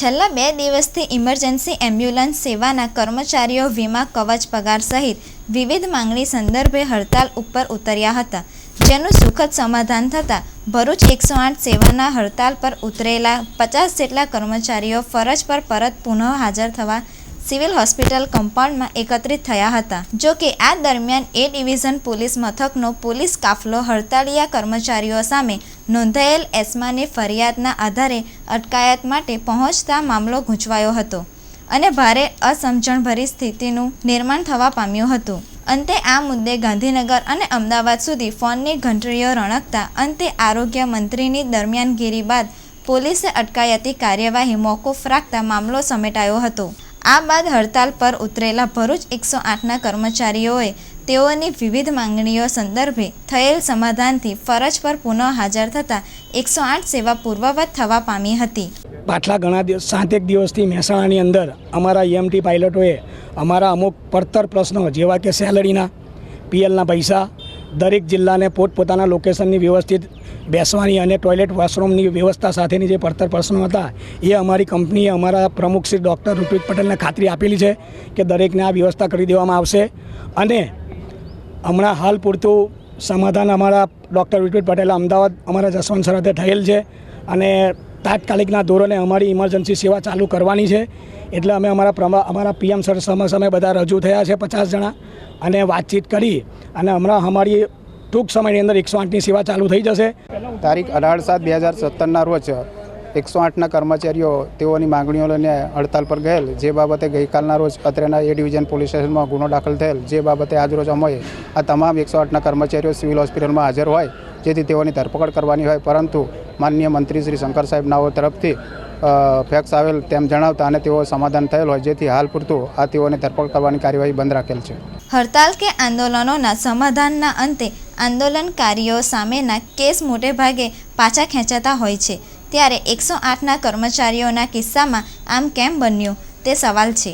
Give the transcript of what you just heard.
છેલ્લા બે દિવસથી ઇમરજન્સી એમ્બ્યુલન્સ સેવાના કર્મચારીઓ વીમા કવચ પગાર સહિત વિવિધ માંગણી સંદર્ભે હડતાલ ઉપર ઉતર્યા હતા, જેનું સુખદ સમાધાન થતાં ભરૂચ એકસો આઠ સેવાના હડતાલ પર ઉતરેલા પચાસ જેટલા કર્મચારીઓ ફરજ પર પરત પુનઃ હાજર થવા સિવિલ હોસ્પિટલ કમ્પાઉન્ડમાં એકત્રિત થયા હતા. જો કે, આ દરમિયાન એ ડિવિઝન પોલીસ મથકનો પોલીસ કાફલો હડતાળીયા કર્મચારીઓ સામે નોંધાયેલ એસ્માની ફરિયાદના આધારે અટકાયત માટે પહોંચતા મામલો ગૂંચવાયો હતો અને ભારે અસમજણભરી સ્થિતિનું નિર્માણ થવા પામ્યું હતું. અંતે આ મુદ્દે ગાંધીનગર અને અમદાવાદ સુધી ફોનની ઘંટડીઓ રણકતા અંતે આરોગ્ય મંત્રીની દરમિયાનગીરી બાદ પોલીસે અટકાયતી કાર્યવાહી મોકૂફ રાખતા મામલો સમેટાયો હતો. આ બાદ હડતાલ પર ઉતરેલા ભરૂચ એકસો આઠના કર્મચારીઓએ તેઓની વિવિધ માંગણીઓ સંદર્ભે થયેલ સમાધાનથી ફરજ પર પુનઃ હાજર થતાં એકસો આઠ સેવા પૂર્વવત થવા પામી હતી. પાછલા ઘણા દિવસ સાતેક દિવસથી મહેસાણાની અંદર અમારા એમટી પાયલટોએ અમારા અમુક પડતર પ્રશ્નો, જેવા કે સેલરીના, પીએલના પૈસા દરેક જિલ્લાને પોતપોતાના લોકેશનની વ્યવસ્થિત બેસવાની અને ટોયલેટ વોશરૂમની વ્યવસ્થા સાથેની જે પડતર પ્રશ્નો હતા, એ અમારી કંપનીએ અમારા પ્રમુખ શ્રી ડૉક્ટર ઋત્વિક પટેલને ખાતરી આપેલી છે કે દરેકને આ વ્યવસ્થા કરી દેવામાં આવશે. અને હમણાં હાલ પૂરતું સમાધાન અમારા ડૉક્ટર ઋત્વિક પટેલ અમદાવાદ, અમારા જસવંત સરહદે થયેલ છે અને તાત્કાલિકના ધોરણે અમારી ઇમરજન્સી સેવા ચાલુ કરવાની છે. એટલે અમે અમારા અમારા પીએમ સર સમક્ષ અમે બધા રજૂ થયા છે પચાસ જણા. અને વાતચીત કરી અને હમણાં અમારી ટૂંક સમયની અંદર એકસો આઠની સેવા ચાલુ થઈ જશે. તારીખ અઢાર સાત બે હજાર સત્તરના રોજ એકસો આઠના કર્મચારીઓ તેઓની માંગણીઓ લઈને હડતાલ પર ગયેલ. જે બાબતે ગઈકાલના રોજ અત્રેના એ ડિવિઝન પોલીસ સ્ટેશનમાં ગુનો દાખલ થયેલ. જે બાબતે આજરોજ અમોએ આ તમામ એકસો આઠના કર્મચારીઓ સિવિલ હોસ્પિટલમાં હાજર હોય, જેથી તેઓની ધરપકડ કરવાની હોય. પરંતુ માનનીય મંત્રી શ્રી શંકર સાહેબ નાઓ તરફથી ફેક્સ આવેલ તેમ જણાવતા અને તેઓ સમાધાન થયેલ હોય જેથી હાલ પૂરતું આ તેઓને ધરપકડ કરવાની કાર્યવાહી બંધ રાખેલ છે. હડતાલ કે આંદોલનોના સમાધાનના અંતે આંદોલનકારીઓ સામેના કેસ મોટે ભાગે પાછા ખેંચાતા હોય છે. ત્યારે એકસો આઠના કર્મચારીઓના કિસ્સામાં આમ કેમ બન્યું? તે સવાલ છે.